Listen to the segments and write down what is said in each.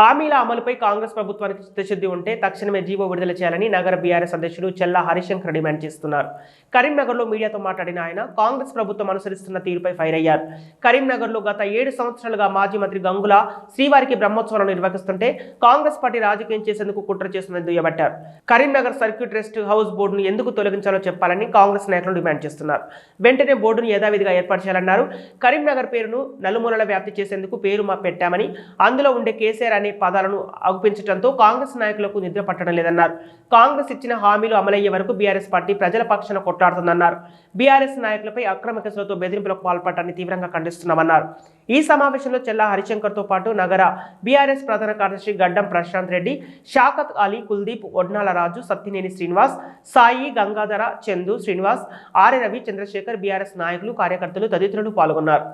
హామీల అమలుపై కాంగ్రెస్ ప్రభుత్వానికి చిత్తశుద్ధి ఉంటే తక్షణమే జీవో విడుదల చేయాలని నగర బీఆర్ఎస్ అధ్యక్షుడు చెల్లా హరిశంకర్ డిమాండ్ చేస్తున్నారు. కరీంనగర్లో మీడియాతో మాట్లాడిన ఆయన కాంగ్రెస్ ప్రభుత్వం అనుసరిస్తున్న తీరుపై ఫైర్ అయ్యారు. కరీంనగర్లో గత ఏడు సంవత్సరాలుగా మాజీ మంత్రి గంగుల శ్రీవారికి బ్రహ్మోత్సవాలను నిర్వహిస్తుంటే కాంగ్రెస్ పార్టీ రాజకీయం చేసేందుకు కుట్ర చేస్తుందని దుయ్యబట్టారు. కరీంనగర్ సర్క్యూట్ రెస్ట్ హౌస్ బోర్డును ఎందుకు తొలగించాలో చెప్పాలని కాంగ్రెస్ నాయకులు డిమాండ్ చేస్తున్నారు. వెంటనే బోర్డును యథావిధిగా ఏర్పాటు చేయాలన్నారు. కరీంనగర్ పేరును నలుమూలల వ్యాప్తి చేసేందుకు పేరు మా పెట్టామని అందులో ఉండే కేసీఆర్ అనే పదాలను ఆగుపించడంతో కాంగ్రెస్ నాయకులకు నిద్ర పట్టడం లేదన్నారు. కాంగ్రెస్ ఇచ్చిన హామీలు అమలయ్యే వరకు బీఆర్ఎస్ పార్టీ ప్రజల పక్షాన కొట్లాడుతుందన్నారు. బీఆర్ఎస్ నాయకులపై అక్రమ కేసులతో బెదిరింపులకు పాల్పడటాన్ని తీవ్రంగా ఖండిస్తున్నామన్నారు. ఈ సమావేశంలో చెల్లా హరిశంకర్తో పాటు నగర బీఆర్ఎస్ ప్రధాన కార్యదర్శి గడ్డం ప్రశాంత్ రెడ్డి షాకత్ అలీ కుల్దీప్ ఒడ్నాల రాజు సత్తినేని శ్రీనివాస్ సాయి గంగాధర చందు శ్రీనివాస్ ఆర్య రవి చంద్రశేఖర్ బీఆర్ఎస్ నాయకులు కార్యకర్తలు తదితరులు పాల్గొన్నారు.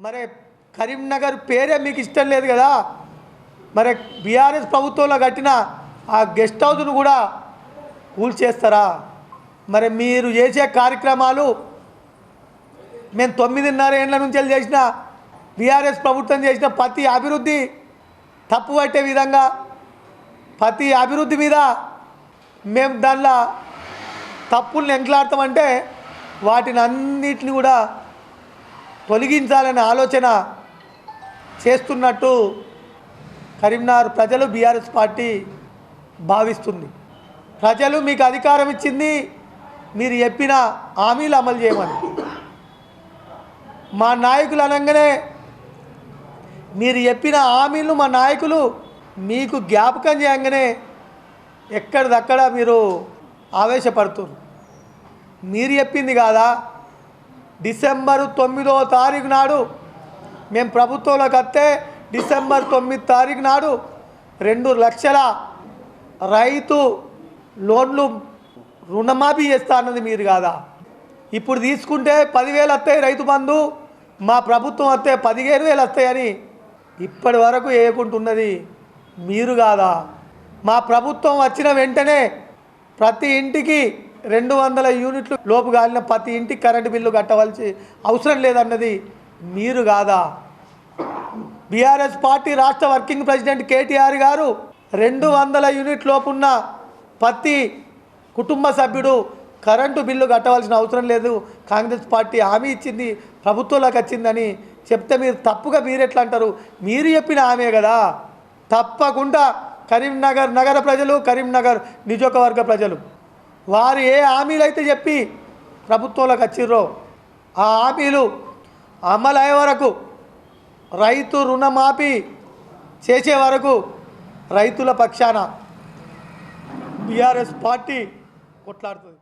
మరి కరీంనగర్ పేరే మీకు ఇష్టం లేదు కదా? మరి బీఆర్ఎస్ ప్రభుత్వంలో కట్టిన ఆ గెస్ట్ హౌస్ను కూడా కూల్చేస్తారా? మరి మీరు చేసే కార్యక్రమాలు మేము తొమ్మిదిన్నర ఏళ్ళ నుంచి వెళ్ళి చేసిన బీఆర్ఎస్ ప్రభుత్వం చేసిన ప్రతి అభివృద్ధి తప్పు పట్టే విధంగా ప్రతి అభివృద్ధి మీద మేము దానిలో తప్పుల్ని ఎంకలాడతామంటే వాటిని అన్నిటిని కూడా తొలగించాలనే ఆలోచన చేస్తున్నట్టు కరీంనగర్ ప్రజలు బీఆర్ఎస్ పార్టీ భావిస్తుంది. ప్రజలు మీకు అధికారం ఇచ్చింది మీరు చెప్పిన హామీలు అమలు చేయమని. మా నాయకులు అనగానే మీరు చెప్పిన హామీలు మా నాయకులు మీకు జ్ఞాపకం చేయగానే ఎక్కడిదక్కడ మీరు ఆవేశపడుతున్నారు మీరు చెప్పింది కాదా? డిసెంబరు తొమ్మిదో తారీఖు నాడు మేము ప్రభుత్వంలోకి వస్తే డిసెంబర్ తొమ్మిది తారీఖు నాడు రెండు లక్షల రైతు లోన్లు రుణమాఫీ చేస్తా అన్నది మీరు కాదా? ఇప్పుడు తీసుకుంటే పదివేలు వస్తాయి రైతు బంధు మా ప్రభుత్వం వస్తే పదిహేను వేలు వస్తాయని ఇప్పటి వరకు వేయకుంటున్నది మీరు కాదా? మా ప్రభుత్వం వచ్చిన వెంటనే ప్రతి ఇంటికి రెండు వందల యూనిట్లు లోపు కాలిన ప్రతి ఇంటికి కరెంటు బిల్లు కట్టవలసి అవసరం లేదన్నది మీరు కాదా? బీఆర్ఎస్ పార్టీ రాష్ట్ర వర్కింగ్ ప్రెసిడెంట్ కేటీఆర్ గారు రెండు వందల యూనిట్ లోపున్న ప్రతి కుటుంబ సభ్యుడు కరెంటు బిల్లు కట్టవలసిన అవసరం లేదు. కాంగ్రెస్ పార్టీ హామీ ఇచ్చింది ప్రభుత్వంలోకి వచ్చిందని చెప్తే మీరు తప్పుగా మీరు ఎట్లా అంటారు? మీరు చెప్పిన హామీ కదా. తప్పకుండా కరీంనగర్ నగర ప్రజలు కరీంనగర్ నియోజకవర్గ ప్రజలు. వారు ఏ హామీలు అయితే చెప్పి ప్రభుత్వంలోకి వచ్చిర్రో ఆ హామీలు అమలయ్యే వరకు రైతు రుణమాఫీ చేసే వరకు రైతుల పక్షాన బీఆర్ఎస్ పార్టీ కొట్లాడుతుంది.